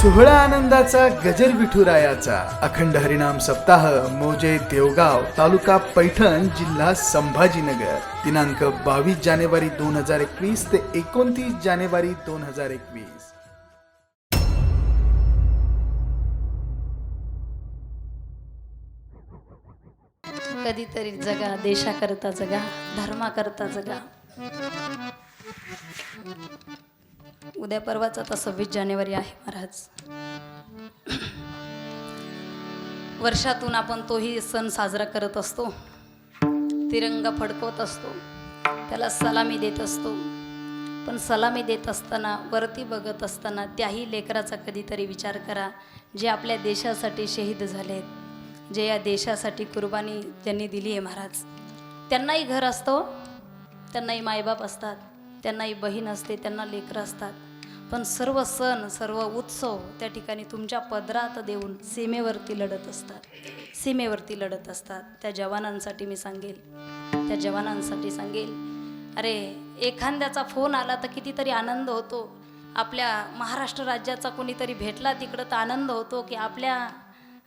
सोहळा आनंदाचा गजर विठुरायाचा अखंड हरिनाम सप्ताह मोजे देवगाव तालुका पैठण जिल्हा संभाजीनगर. दिनांक बावीस जानेवारी दोन हजार एकवीस ते एकोणतीस जानेवारी दोन हजार एकवीस. कधीतरी जगा देशाकरता जगा धर्माकरता जगा. उद्या परवाच आता सव्वीस जानेवारी आहे महाराज. वर्षातून आपण तोही सण साजरा करत असतो. तिरंगा फडकवत असतो. त्याला सलामी देत असतो. पण सलामी देत असताना वरती बघत असताना त्याही लेकराचा कधीतरी विचार करा जे आपल्या देशासाठी शहीद झालेत जे या देशासाठी कुर्बानी ज्यांनी दिली आहे महाराज. त्यांनाही घर असतो हो. त्यांनाही मायबाप असतात. त्यांनाही बहीण असते त्यांना लेकरं असतात. पण सर्व सण सर्व उत्सव त्या ठिकाणी तुमच्या पदरात देऊन सीमेवरती लढत असतात. सीमेवरती लढत असतात. त्या जवानांसाठी मी सांगेल. त्या जवानांसाठी सांगेल. अरे एखाद्याचा फोन आला तर कितीतरी आनंद होतो. आपल्या महाराष्ट्र राज्याचा कोणीतरी भेटला तिकडं तर आनंद होतो की आपल्या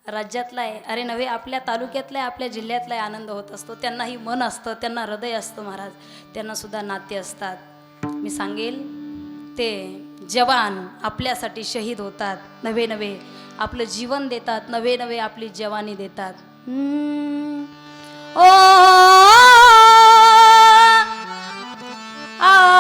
राज्यातला आहे अरे नव्हे आपल्या तालुक्यातला आहे आपल्या जिल्ह्यातला आनंद होत असतो. त्यांनाही मन असतं त्यांना हृदय असतं महाराज. त्यांनासुद्धा नाते असतात. मी सांगेल ते जवान आपल्यासाठी शहीद होतात नवे नवे आपलं जीवन देतात नवे नवे आपली जवानी देतात ओ आ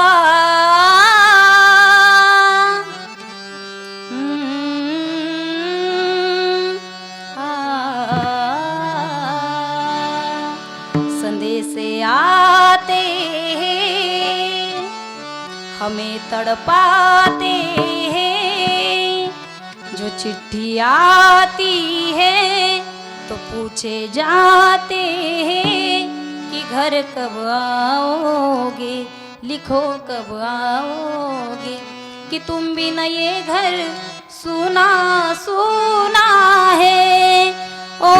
आते हैं हमें तड़पाते हैं। जो चिट्ठी आती है तो पूछे जाते हैं कि घर कब आओगे, लिखो कब आओगे। कि तुम भी न ये घर सुना सुना है। ओ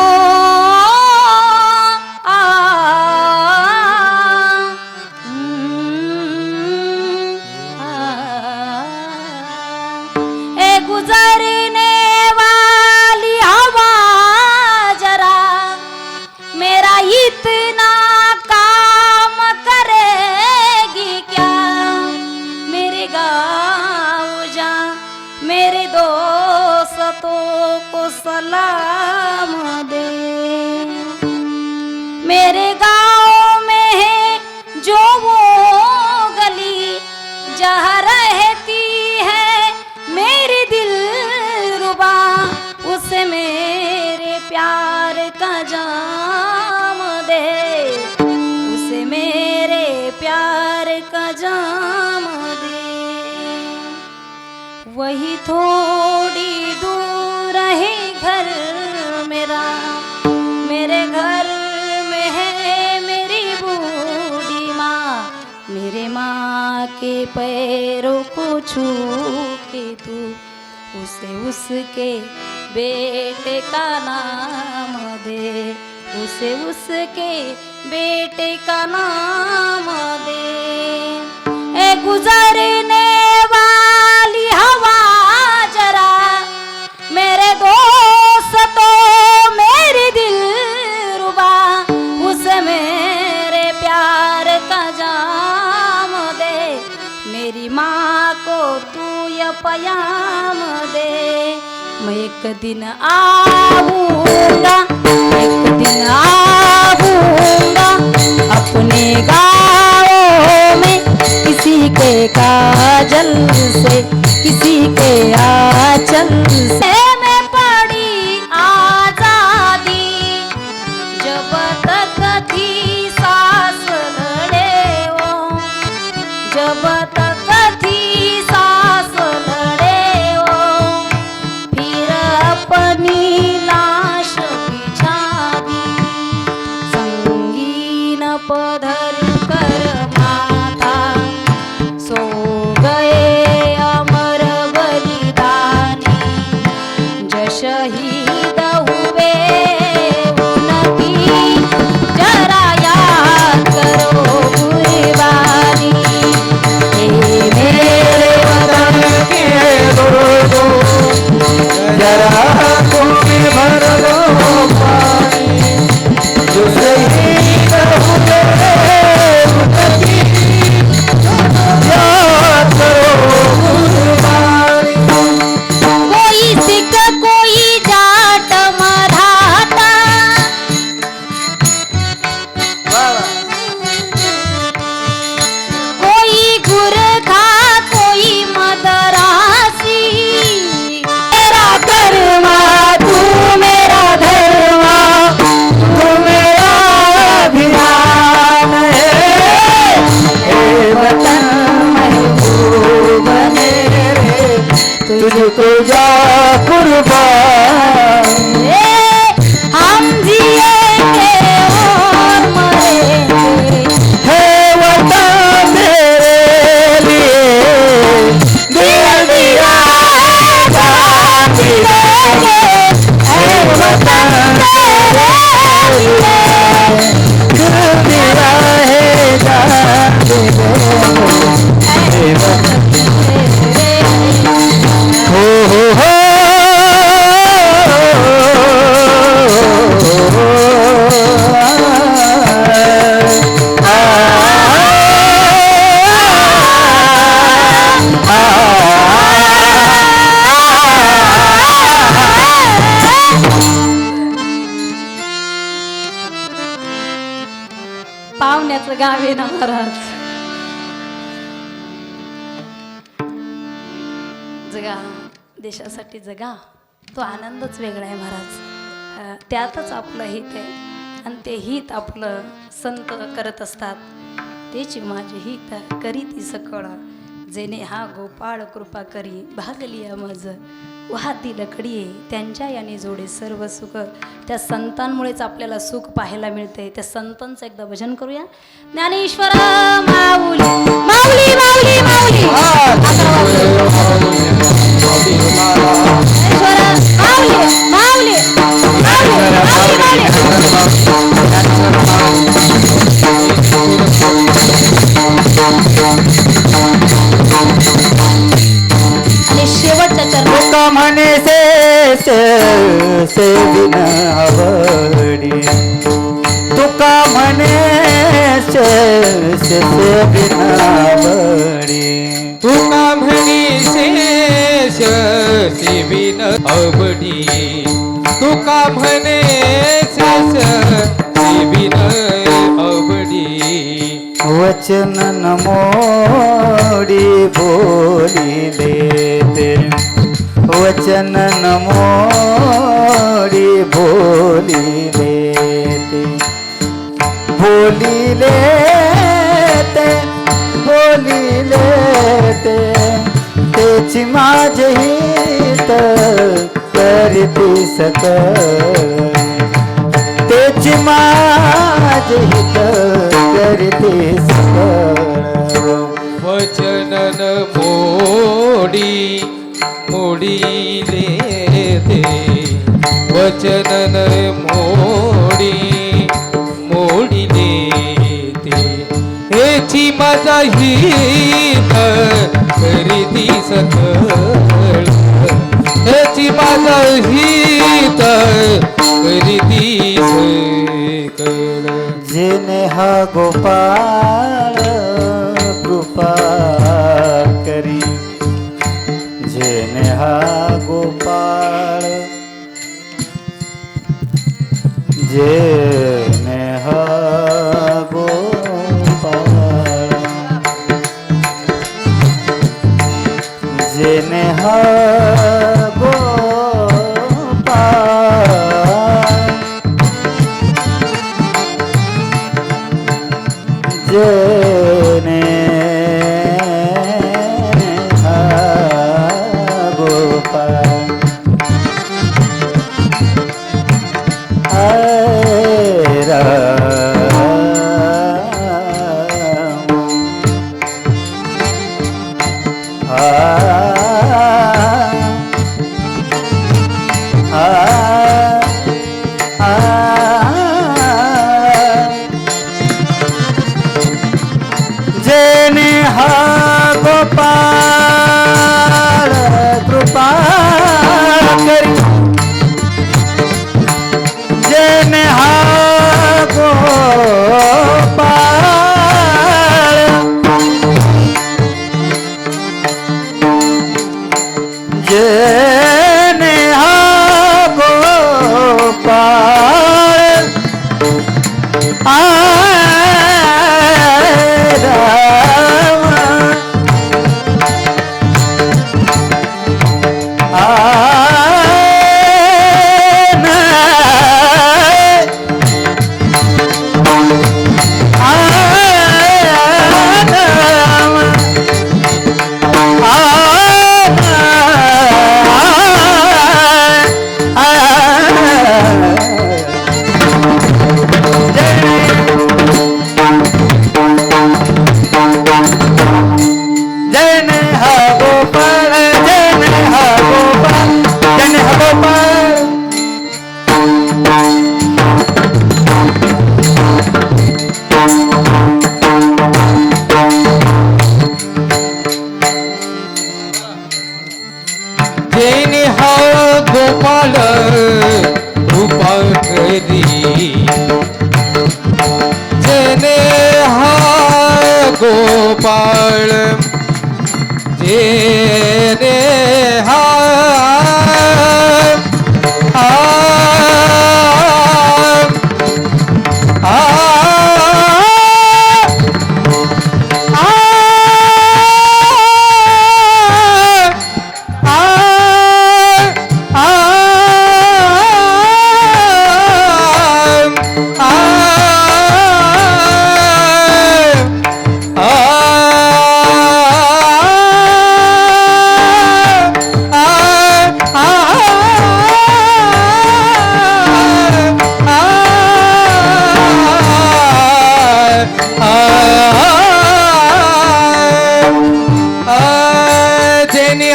गुजरने वही थोड़ी दूर है घर मेरा। मेरे घर में है मेरी बूढ़ी माँ। मेरे माँ के पैरों को छू के तू। उसे उसके बेटे का नाम दे। उसे उसके बेटे का नाम दिन आऊँगा, एक दिन आऊँगा। अपने गाँव में किसी के काजल से, किसी के आंचल तुझ्या कुर्बान। जगा देशासाठी जगा. तो आनंदच वेगळा आहे महाराज. त्यातच आपलं हित आहे. आणि ते हित आपलं संत करत असतात. तेची माझे हित करी ती सकळ. जेने हा गोपाळ कृपा करी भागली मज. वाहती लकडी त्यांच्या याने जोडे सर्व सुख. त्या संतांमुळेच आपल्याला सुख पाहायला मिळते त्या संतांचं एकदा भजन करूया. ज्ञानेश्वर माऊली माऊली माऊली माऊली ज्ञानेश्वर माऊली तुका म्हणे शेष अवडी वचन नमोडी बोलिले ते वचन नमोडी बोलिले ते बोलिले ते बोलिले ते तेची माझे हित करती सक. तेची माझे हित करते सकळ वचनन मोडी मोडी ते वचनन मोडी मोडी ते हेची माझा हित करीती सकळ हेची माझा हित करीती सकळ जेने हा गोपाळ कृपा करी. जेने हा गोपाळ जे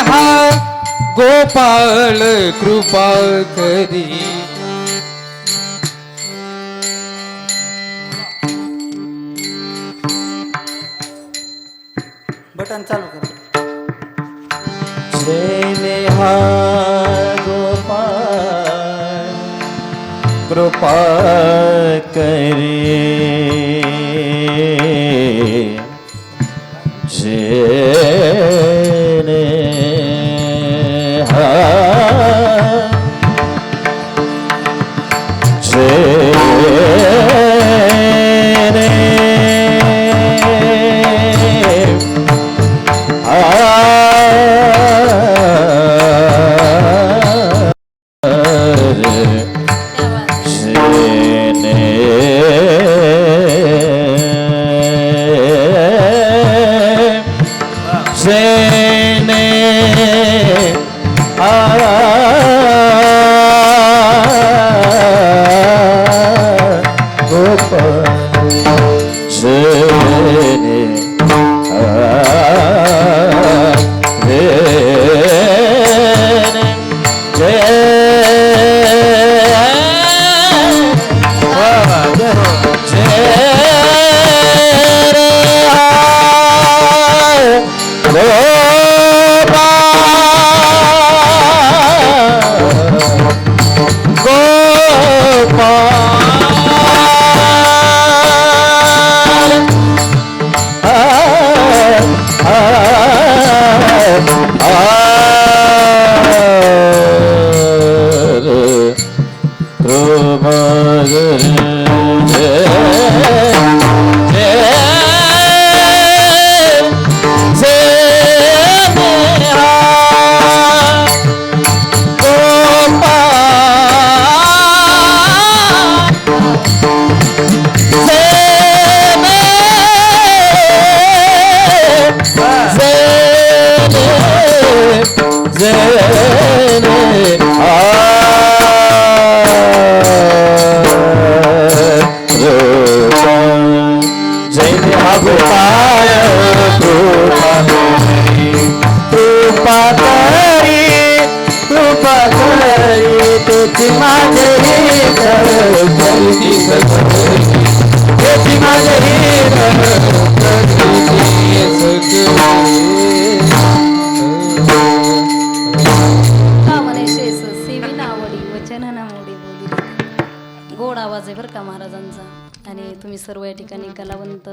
हा गोपाळ कृपा करी. बटन चालू कर. हा गोपाळ कृपा करी. जेने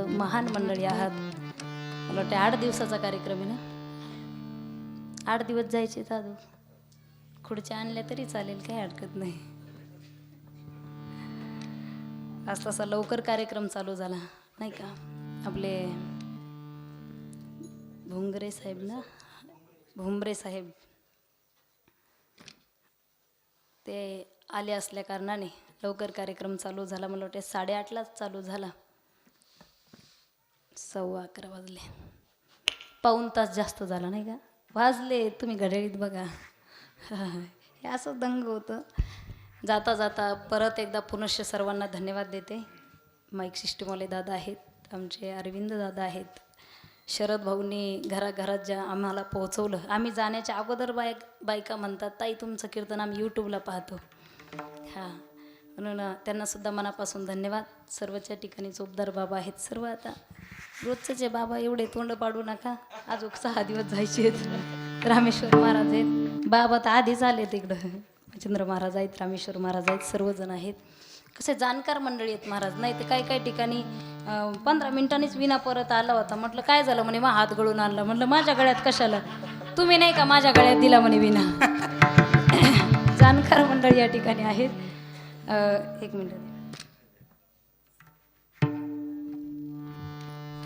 महान मंडळी आहात. मला वाटते आठ दिवसाचा कार्यक्रम आहे ना? आठ दिवस जायचे दादू खुर्च्या आणल्या तरी चालेल काही हरकत नाही. आज तसा लवकर कार्यक्रम चालू झाला नाही का? आपले भुंगरे साहेब ना? भुमरे साहेब. ते आले असल्या कारणाने लवकर कार्यक्रम चालू झाला. मला वाटते साडेआठलाच चालू झाला. सव्वा अकरा वाजले. पाऊन तास जास्त झाला नाही का? वाजले तुम्ही घड्याळीत बघा. हे असं दंग होतं. जाता जाता परत एकदा पुनश्च सर्वांना धन्यवाद देते. माईक सिस्टमवाले दादा आहेत आमचे अरविंद दादा आहेत. शरद भाऊंनी घराघरात ज्या आम्हाला पोहोचवलं आम्ही जाण्याच्या अगोदर बायक बायका म्हणतात ताई तुमचं कीर्तन आम्ही यूट्यूबला पाहतो. हां. म्हणून त्यांनासुद्धा मनापासून धन्यवाद. सर्वच्या ठिकाणी जोबदार बाबा आहेत सर्व आता. रोजचे जे बाबा एवढे तोंड पाडू नका. अजून सहा दिवस जायचे आहेत. रामेश्वर महाराज आहेत. बाबा तर आधीच आले तिकडं चंद्र महाराज आहेत रामेश्वर महाराज आहेत सर्वजण आहेत. कसे जाणकार मंडळी आहेत महाराज. नाही तर काही काही ठिकाणी पंधरा मिनिटांनीच विना परत आला होता. म्हटलं काय झालं? म्हणे मग हात गळून आणला. म्हटलं माझ्या गळ्यात कशाला? तुम्ही नाही का माझ्या गळ्यात दिला? म्हणे विना जाणकार मंडळी या ठिकाणी आहेत. एक मिनिट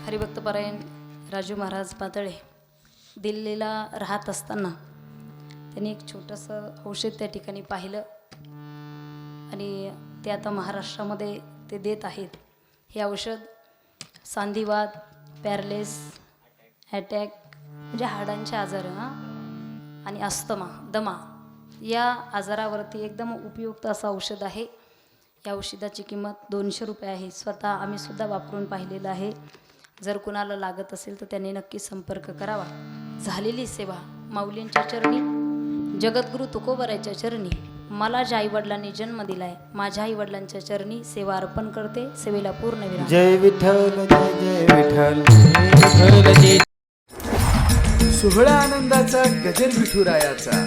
हरिभक्तपरायण राजू महाराज पातळे दिल्लीला राहत असताना त्यांनी एक छोटंसं औषध त्या ठिकाणी पाहिलं आणि ते आता महाराष्ट्रामध्ये ते देत आहेत. हे औषध सांधिवाद पॅरलेस अटॅक म्हणजे हाडांचे आजार हां आणि अस्तमा दमा या आजारावरती एकदम उपयुक्त असं औषध आहे. या औषधाची किंमत दोनशे रुपये आहे. स्वतः आम्ही सुद्धा वापरून पाहिलेलं आहे. जर कुणाला लागत असेल तर त्यांनी नक्की संपर्क करावा. झालेली सेवा माऊलींच्या चरणी जगद्गुरू तुकोबराच्या चरणी मला ज्या आईवडिलांनी जन्म दिलाय माझ्या आईवडिलांच्या चरणी सेवा अर्पण करते. सेवेला पूर्ण विराम. जय विठ्ठल जय जय विठ्ठल. सोहळा आनंदाचा गजर विठुरायाचा.